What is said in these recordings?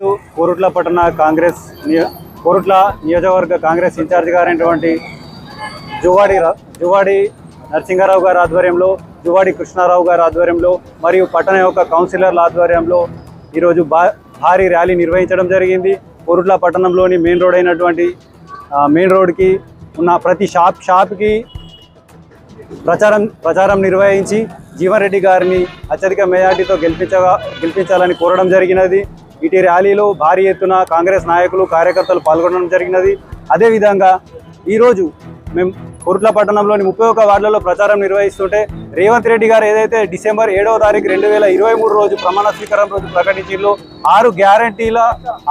కోరుట్ల పట్టణ కాంగ్రెస్ కోరుట్ల నియోజకవర్గ కాంగ్రెస్ ఇన్ఛార్జ్ గారైనటువంటి జువాడి జువాడి నరసింహారావు గారి ఆధ్వర్యంలో జువాడి కృష్ణారావు గారి ఆధ్వర్యంలో మరియు పట్టణ యొక్క కౌన్సిలర్ల ఆధ్వర్యంలో ఈరోజు భా భారీ ర్యాలీ నిర్వహించడం జరిగింది. కోరుట్ల పట్టణంలోని మెయిన్ రోడ్ అయినటువంటి మెయిన్ రోడ్కి ఉన్న ప్రతి షాప్ షాప్కి ప్రచారం ప్రచారం నిర్వహించి జీవన్ రెడ్డి గారిని అత్యధిక మెజార్టీతో గెలిపించగా గెలిపించాలని కోరడం జరిగినది. ఇటు ర్యాలీలో భారీ ఎత్తున కాంగ్రెస్ నాయకులు కార్యకర్తలు పాల్గొనడం జరిగినది. అదేవిధంగా ఈరోజు మేము కుర్ట్ల పట్టణంలోని ముప్పై ఒక్క వార్డులలో ప్రచారం నిర్వహిస్తుంటే రేవంత్ రెడ్డి గారు ఏదైతే డిసెంబర్ ఏడవ తారీఖు రెండు వేల ఇరవై మూడు రోజు ప్రమాణ స్వీకారం రోజు ప్రకటించిలో ఆరు గ్యారంటీల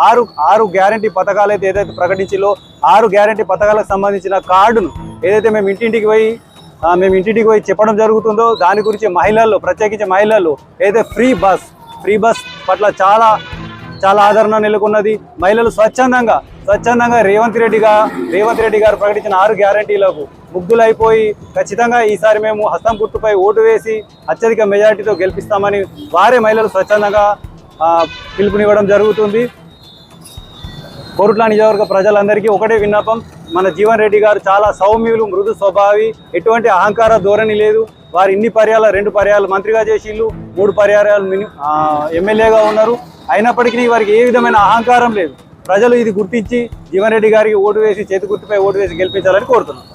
ఆరు ఆరు గ్యారంటీ పథకాలు అయితే ఏదైతే ప్రకటించిలో ఆరు గ్యారంటీ పథకాలకు సంబంధించిన కార్డును ఏదైతే మేము ఇంటింటికి పోయి మేము ఇంటింటికి పోయి చెప్పడం జరుగుతుందో దాని గురించి మహిళల్లో ప్రత్యేకించి మహిళలు ఏదైతే ఫ్రీ బస్ ఫ్రీ బస్ పట్ల చాలా చాలా ఆదరణ నెలకొన్నది. మహిళలు స్వచ్ఛందంగా స్వచ్ఛందంగా రేవంత్ రెడ్డిగా రేవంత్ రెడ్డి గారు ప్రకటించిన ఆరు గ్యారంటీలకు ముగ్ధులైపోయి ఖచ్చితంగా ఈసారి మేము హస్తం గుర్తుపై ఓటు వేసి అత్యధిక మెజారిటీతో గెలిపిస్తామని వారే మహిళలు స్వచ్ఛందంగా పిలుపునివ్వడం జరుగుతుంది. కోరుట్ల నియోజకవర్గ ప్రజలందరికీ ఒకటే విన్నపం. మన జీవన్ రెడ్డి గారు చాలా సౌమ్యులు మృదు స్వభావి. ఎటువంటి అహంకార ధోరణి లేదు. వారు ఇన్ని పర్యాల రెండు పర్యాలు మంత్రిగా చేసిళ్ళు. మూడు పర్యాలు మిని ఎమ్మెల్యేగా ఉన్నారు. అయినప్పటికీ వారికి ఏ విధమైన అహంకారం లేదు. ప్రజలు ఇది గుర్తించి జీవన్ రెడ్డి గారికి ఓటు వేసి చేతి గుర్తుపై ఓటు వేసి గెలిపించాలని కోరుతున్నాం.